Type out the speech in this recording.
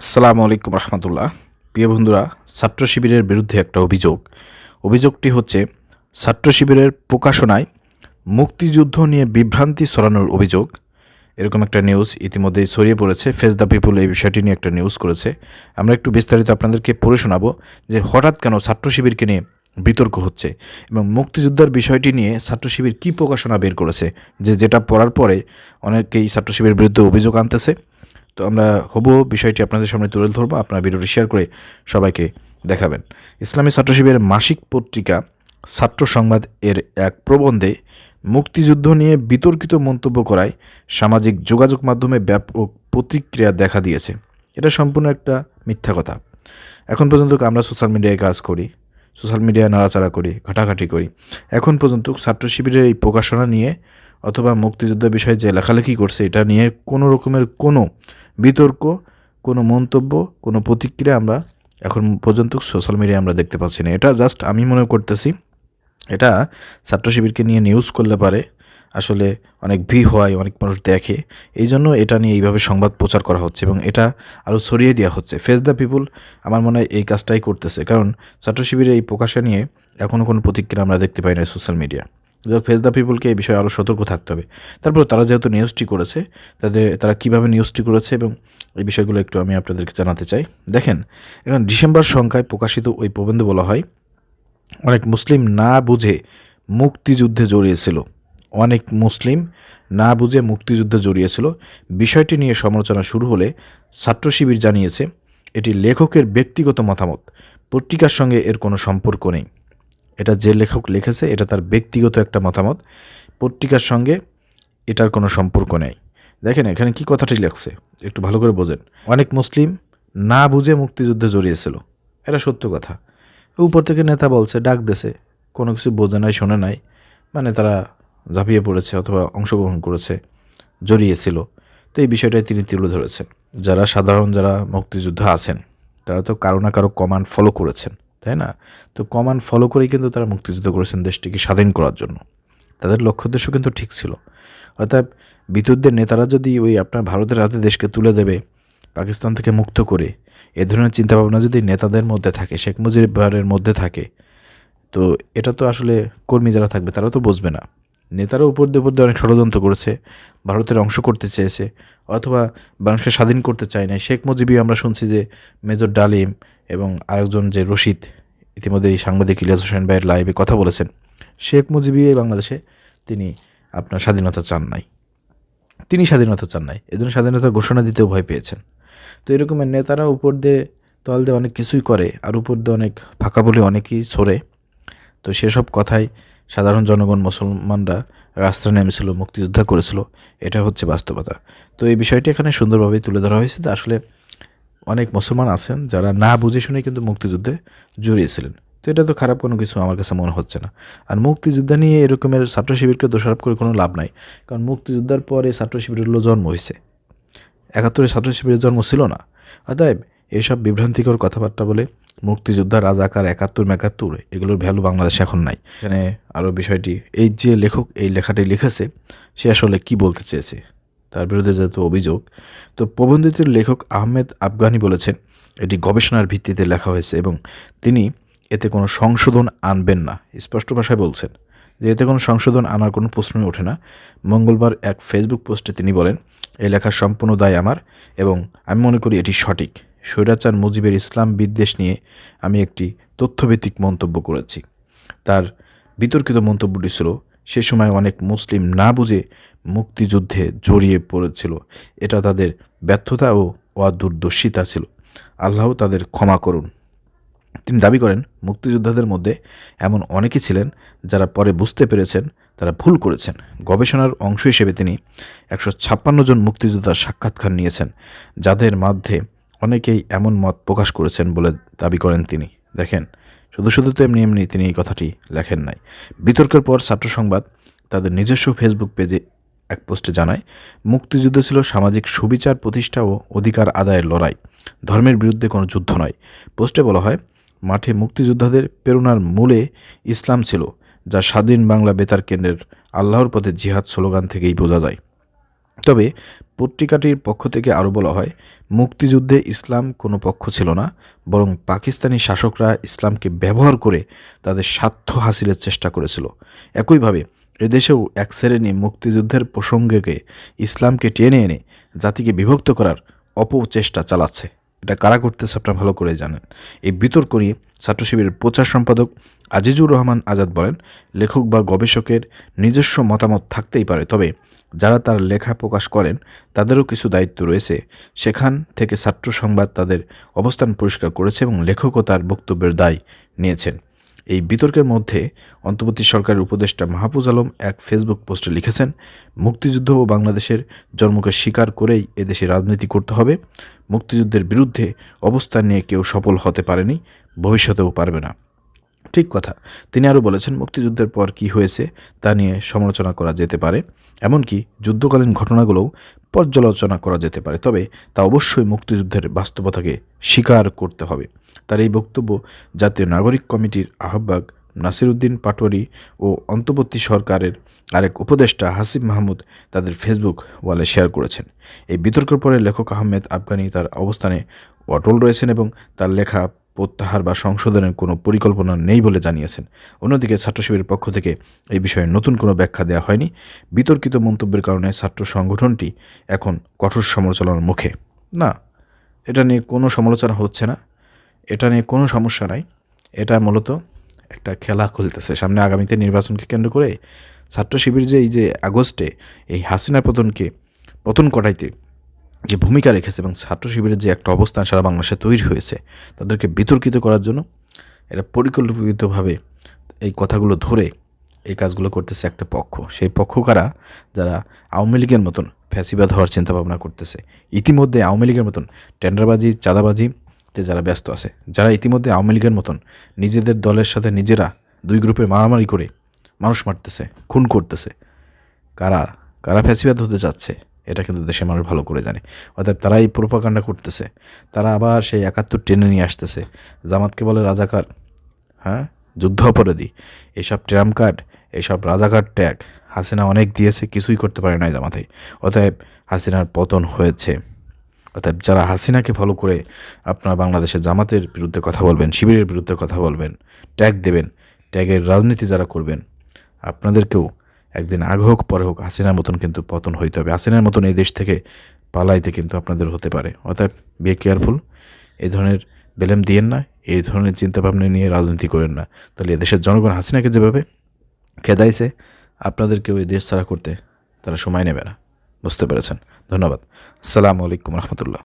আসসালামু আলাইকুম রহমতুল্লাহ। প্রিয় বন্ধুরা, ছাত্র শিবিরের বিরুদ্ধে একটা অভিযোগ। অভিযোগটি হচ্ছে, ছাত্র শিবিরের প্রকাশনায় মুক্তিযুদ্ধ নিয়ে বিভ্রান্তি ছড়ানোর অভিযোগ। এরকম একটা নিউজ ইতিমধ্যেই ছড়িয়ে পড়েছে। ফেস দ্য পিপুল এই বিষয়টি নিয়ে একটা নিউজ করেছে। আমরা একটু বিস্তারিত আপনাদেরকে পড়ে শোনাবো যে হঠাৎ কেন ছাত্র শিবিরকে নিয়ে বিতর্ক হচ্ছে এবং মুক্তিযুদ্ধের বিষয়টি নিয়ে ছাত্র শিবির কী প্রকাশনা বের করেছে। যে যেটা পড়ার পরে অনেকেই ছাত্র শিবিরের বিরুদ্ধে অভিযোগ আনতেছে। তো আমরা হবু বিষয়টি আপনাদের সামনে তুলে ধরবো। আপনারা ভিডিওটি শেয়ার করে সবাইকে দেখাবেন। ইসলামী ছাত্র শিবিরের মাসিক পত্রিকা ছাত্র সংবাদ এর এক প্রবন্ধে মুক্তিযুদ্ধ নিয়ে বিতর্কিত মন্তব্য করায় সামাজিক যোগাযোগ মাধ্যমে ব্যাপক প্রতিক্রিয়া দেখা দিয়েছে। এটা সম্পূর্ণ একটা মিথ্যা কথা। এখন পর্যন্ত আমরা সোশ্যাল মিডিয়ায় কাজ করি সোশ্যাল মিডিয়ায় নাড়াচাড়া করি, ঘাটাঘাটি করি। এখন পর্যন্ত ছাত্র শিবিরের এই প্রকাশনা নিয়ে অথবা মুক্তিযুদ্ধ বিষয়ে যে লেখালেখি করছে, এটা নিয়ে কোনো রকমের কোনো বিতর্ক, কোনো মন্তব্য, কোনো প্রতিক্রিয়া আমরা এখন পর্যন্ত সোশ্যাল মিডিয়ায় আমরা দেখতে পাচ্ছি না। এটা জাস্ট আমি মনে করতেছি, এটা ছাত্র শিবিরকে নিয়ে নিউজ করলে পারে, আসলে অনেক ভি হয়, অনেক মানুষ দেখে। এই জন্য এটা নিয়ে এইভাবে সংবাদ প্রচার করা হচ্ছে এবং এটা আরও ছড়িয়ে দেওয়া হচ্ছে। ফেস দ্য পিপুল আমার মনে হয় এই কাজটাই করতেছে, কারণ ছাত্র শিবিরের এই প্রকাশা নিয়ে এখনও কোনো প্রতিক্রিয়া আমরা দেখতে পাই না সোশ্যাল মিডিয়া। ফেস দ্য পিপুলকে এই বিষয়ে আরও সতর্ক থাকতে হবে। তারপর তারা যেহেতু নিউজটি করেছে, তাদের, তারা কীভাবে নিউজটি করেছে এবং এই বিষয়গুলো একটু আমি আপনাদেরকে জানাতে চাই। দেখেন, এখন ডিসেম্বর সংখ্যায় প্রকাশিত ওই প্রবন্ধে বলা হয়, অনেক মুসলিম না বুঝে মুক্তিযুদ্ধে জড়িয়েছিল। অনেক মুসলিম না বুঝে মুক্তিযুদ্ধে জড়িয়েছিল। বিষয়টি নিয়ে সমালোচনা শুরু হলে ছাত্র শিবির জানিয়েছে, এটি লেখকের ব্যক্তিগত মতামত, পত্রিকার সঙ্গে এর কোনো সম্পর্ক নেই। এটা যে লেখক লিখেছে, এটা তার ব্যক্তিগত একটা মতামত। পত্রিকার সঙ্গে এটার কোনো সম্পর্ক নেই। দেখেন, এখানে কি কথাটি লেখছে? একটু ভালো করে বোঝেন। অনেক মুসলিম না বুঝে মুক্তিযুদ্ধে জড়িয়েছিল। এটা সত্য কথা। উপর থেকে নেতা বলছে, ডাক দেছে। কোনো কিছু বোঝে নাই, শোনে নাই। মানে তারা ঝাঁপিয়ে পড়েছে অথবা অংশগ্রহণ করেছে, জড়িয়েছিল। তো এই বিষয়টাই তিনি তুলে ধরেছেন। যারা সাধারণ, যারা মুক্তিযুদ্ধ আছেন, তারা তো কারও না কারও কমান্ড ফলো করেছেন। তাই না? তো কমান ফলো করেই কিন্তু তারা মুক্তিযুদ্ধ করেছেন দেশটিকে স্বাধীন করার জন্য। তাদের লক্ষ্য উদ্দেশ্য কিন্তু ঠিক ছিল। অর্থাৎ বিদ্যুৎদের নেতারা যদি ওই আপনার ভারতের হাতে দেশকে তুলে দেবে, পাকিস্তান থেকে মুক্ত করে, এ ধরনের চিন্তাভাবনা যদি নেতাদের মধ্যে থাকে, শেখ মুজিবের মধ্যে থাকে, তো এটা তো আসলে কর্মী যারা থাকবে তারা তো বুঝবে না। নেতারা উপর দিয়ে উপর দিয়ে অনেক ষড়যন্ত্র করেছে, ভারতের অংশ করতে চেয়েছে, অথবা মানুষকে স্বাধীন করতে চায় না শেখ মুজিবই আমরা শুনছি যে মেজর ডালিম এবং আরেকজন যে রশিদ ইতিমধ্যে এই সাংবাদিক ইলিয়াস হোসেন ভাইয়ের লাইভে কথা বলেছেন, শেখ মুজিবই বাংলাদেশে তিনি আপনার স্বাধীনতা চান নাই। তিনি স্বাধীনতা চান নাই। এজন্য স্বাধীনতার ঘোষণা দিতেও ভয় পেয়েছেন। তো এরকমের নেতারা উপর দিয়ে তল দিয়ে অনেক কিছুই করে, আর উপর দিয়ে অনেক ফাঁকা বলে অনেকেই সরে তো সেসব কথাই সাধারণ জনগণ মুসলমানরা রাস্তায় নেমেছিল, মুক্তিযোদ্ধা করেছিল, এটা হচ্ছে বাস্তবতা। তো এই বিষয়টি এখানে সুন্দরভাবে তুলে ধরা হয়েছে যে আসলে অনেক মুসলমান আছেন যারা না বুঝে শুনে কিন্তু মুক্তিযুদ্ধে জড়িয়েছিলেন। তো এটা তো খারাপ কোনো কিছু আমার কাছে মনে হচ্ছে না। আর মুক্তিযুদ্ধ নিয়ে এরকমের ছাত্র শিবিরকে দোষারোপ করে কোনো লাভ নাই, কারণ মুক্তিযোদ্ধার পরে ছাত্র শিবিরের জন্ম হয়েছে। একাত্তরে ছাত্র শিবিরের জন্ম ছিল না। অতএব এসব বিভ্রান্তিকর কথাবার্তা বলে মুক্তিযোদ্ধা রাজাকার একাত্তর মেকাত্তর, এগুলোর ভ্যালু বাংলাদেশে এখন নাই। এখানে আরও বিষয়টি, এই যে লেখক এই লেখাটি লিখেছে, সে আসলে কি বলতে চেয়েছে? তার বিরুদ্ধে যেহেতু অভিযোগ, তো প্রবন্ধিতের লেখক আহমেদ আফগানি বলেছেন, এটি গবেষণার ভিত্তিতে লেখা হয়েছে এবং তিনি এতে কোনো সংশোধন আনবেন না। স্পষ্ট ভাষায় বলছেন, যে এতে কোনো সংশোধন আনার কোনো প্রশ্নই ওঠে না। মঙ্গলবার এক ফেসবুক পোস্টে তিনি বলেন এই লেখার সম্পূর্ণ দায় আমার এবং আমি মনে করি এটি সঠিক। স্বৈরাচার মুজিবের ইসলাম বিদ্বেষ নিয়ে আমি একটি তথ্যভিত্তিক মন্তব্য করেছি। তার বিতর্কিত মন্তব্যটি ছিল, সে সময় অনেক মুসলিম না বুঝে মুক্তিযুদ্ধে জড়িয়ে পড়েছিল। এটা তাদের ব্যর্থতা ও অদূরদর্শিতা ছিল। আল্লাহ তাদের ক্ষমা করুন। তিনি দাবি করেন, মুক্তিযোদ্ধাদের মধ্যে এমন অনেকেই ছিলেন যারা পরে বুঝতে পেরেছেন তারা ভুল করেছেন। গবেষণার অংশ হিসেবে তিনি একশো ছাপ্পান্ন জন মুক্তিযোদ্ধার সাক্ষাৎকার নিয়েছেন, যাদের মধ্যে অনেকেই এমন মত প্রকাশ করেছেন বলে দাবি করেন তিনি। দেখেন, শুধু শুধু তো এমনি এমনি তিনি এই কথাটি লেখেন নাই। বিতর্কের পর ছাত্র সংবাদ তাদের নিজস্ব ফেসবুক পেজে এক পোস্টে জানায়, মুক্তিযুদ্ধ ছিল সামাজিক সুবিচার প্রতিষ্ঠা ও অধিকার আদায়ের লড়াই। ধর্মের বিরুদ্ধে কোনো যুদ্ধ নয়। পোস্টে বলা হয়, মাঠে মুক্তিযোদ্ধাদের প্রেরণার মূলে ইসলাম ছিল, যা স্বাধীন বাংলা বেতার কেন্দ্রের আল্লাহর পথে জিহাদ স্লোগান থেকেই বোঝা যায়। তবে পত্রিকাটির পক্ষ থেকে আরও বলা হয়, মুক্তিযুদ্ধে ইসলাম কোনো পক্ষ ছিল না, বরং পাকিস্তানি শাসকরা ইসলামকে ব্যবহার করে তাদের স্বার্থ হাসিলের চেষ্টা করেছিল। একইভাবে, এদেশেও এক শ্রেণি মুক্তিযুদ্ধের প্রসঙ্গকে ইসলামকে টেনে এনে জাতিকে বিভক্ত করার অপচেষ্টা চালাচ্ছে। এটা কারা করতেছে আপনারা ভালো করে জানেন। এই বিতর্ক নিয়ে ছাত্র শিবিরের প্রচার সম্পাদক আজিজুর রহমান আজাদ বলেন, লেখক বা গবেষকের নিজস্ব মতামত থাকতেই পারে, তবে যারা তার লেখা প্রকাশ করেন, তাদেরও কিছু দায়িত্ব রয়েছে। সেখান থেকে ছাত্র সংবাদ তাদের অবস্থান পরিষ্কার করেছে এবং লেখকও তার বক্তব্যের দায় নিয়েছেন। এই বিতর্কের মধ্যে অন্তর্বর্তী সরকারের উপদেষ্টা মাহফুজ আলম এক ফেসবুক পোস্টে লিখেছেন, মুক্তিযুদ্ধ ও বাংলাদেশের জন্মকে স্বীকার করেই এদেশে রাজনীতি করতে হবে। মুক্তিযুদ্ধের বিরুদ্ধে অবস্থান নিয়ে কেউ সফল হতে পারেনি, ভবিষ্যতেও পারবে না। ঠিক কথা। তিনি আরও বলেছেন, মুক্তিযুদ্ধের পর কি হয়েছে তা নিয়ে সমালোচনা করা যেতে পারে, এমনকি যুদ্ধকালীন ঘটনাগুলোও পর্যালোচনা করা যেতে পারে। তবে তা অবশ্যই মুক্তিযুদ্ধের বাস্তবতাকে স্বীকার করতে হবে। তার এই বক্তব্য জাতীয় নাগরিক কমিটির আহ্বায়ক নাসিরুদ্দিন পাটোয়ারি ও অন্তর্বর্তী সরকারের আরেক উপদেষ্টা হাসিব মাহমুদ তাদের ফেসবুক ওয়ালে শেয়ার করেছেন। এই বিতর্কের পরে লেখক আহমেদ আফগানি তার অবস্থানে অটল রয়েছেন এবং তার লেখা প্রত্যাহার বা সংশোধনের কোনো পরিকল্পনা নেই বলে জানিয়েছেন। অন্যদিকে ছাত্র শিবিরের পক্ষ থেকে এই বিষয়ে নতুন কোনো ব্যাখ্যা দেওয়া হয়নি। বিতর্কিত মন্তব্যের কারণে ছাত্র সংগঠনটি এখন কঠোর সমালোচনার মুখে। না, এটা নিয়ে কোনো সমালোচনা হচ্ছে না। এটা নিয়ে কোনো সমস্যা নাই। এটা মূলত একটা খেলা খুলতেছে। সামনে আগামীতে নির্বাচনকে কেন্দ্র করে ছাত্র শিবির যে এই যে আগস্টে এই হাসিনা পতনকে পতন কটাইতে যে ভূমিকা রেখেছে এবং ছাত্র শিবিরের যে একটা অবস্থান সারা বাংলাদেশে তৈরি হয়েছে, তাদেরকে বিতর্কিত করার জন্য এরা পরিকল্পিতভাবে এই কথাগুলো ধরে এই কাজগুলো করতেছে একটা পক্ষ। সেই পক্ষ কারা? যারা আওয়ামী লীগের মতন ফ্যাসিবাদ হওয়ার চিন্তা ভাবনা করতেছে। ইতিমধ্যে আওয়ামী লীগের মতন টেন্ডারবাজি চাঁদাবাজিতে যারা ব্যস্ত আছে, যারা ইতিমধ্যে আওয়ামী লীগের মতন নিজেদের দলের সাথে নিজেরা দুই গ্রুপে মারামারি করে মানুষ মারতেছে, খুন করতেছে, কারা? কারা ফ্যাসিবাদ হতে যাচ্ছে এটা কিন্তু দেশের মানুষ ভালো করে জানে। অর্থাৎ তারা এই প্রোপাকাণ্ডা করতেছে। তারা আবার সেই একাত্তর টেনে নিয়ে আসতেছে। জামাতকে বলে রাজাকার হ্যাঁ? যুদ্ধ অপরাধী। এসব ট্রাম কার্ড, এসব রাজাকার ট্যাগ হাসিনা অনেক দিয়েছে, কিছুই করতে পারে নাই জামাতে। অতএব হাসিনার পতন হয়েছে। অতএব যারা হাসিনাকে ফলো করে আপনারা বাংলাদেশের জামাতের বিরুদ্ধে কথা বলবেন, শিবিরের বিরুদ্ধে কথা বলবেন, ট্যাগ দেবেন, ট্যাগের রাজনীতি যারা করবেন, আপনাদেরকেও একদিন আগে হোক, পরে হোক, হাসিনার মতন কিন্তু পতন হইতে হবে। হাসিনার মতন এই দেশ থেকে পালাইতে কিন্তু আপনাদের হতে পারে। অতএব বি কেয়ারফুল এই ধরনের বেলেম দিয়েন না, এই ধরনের চিন্তাভাবনা নিয়ে রাজনীতি করেন না। তাহলে এদেশের জনগণ হাসিনাকে যেভাবে খেদাইছে, আপনাদেরকেও এই দেশ ছাড়া করতে তারা সময় নেবে না। বুঝতে পেরেছেন? ধন্যবাদ। আসসালামু আলাইকুম রহমতুল্লাহ।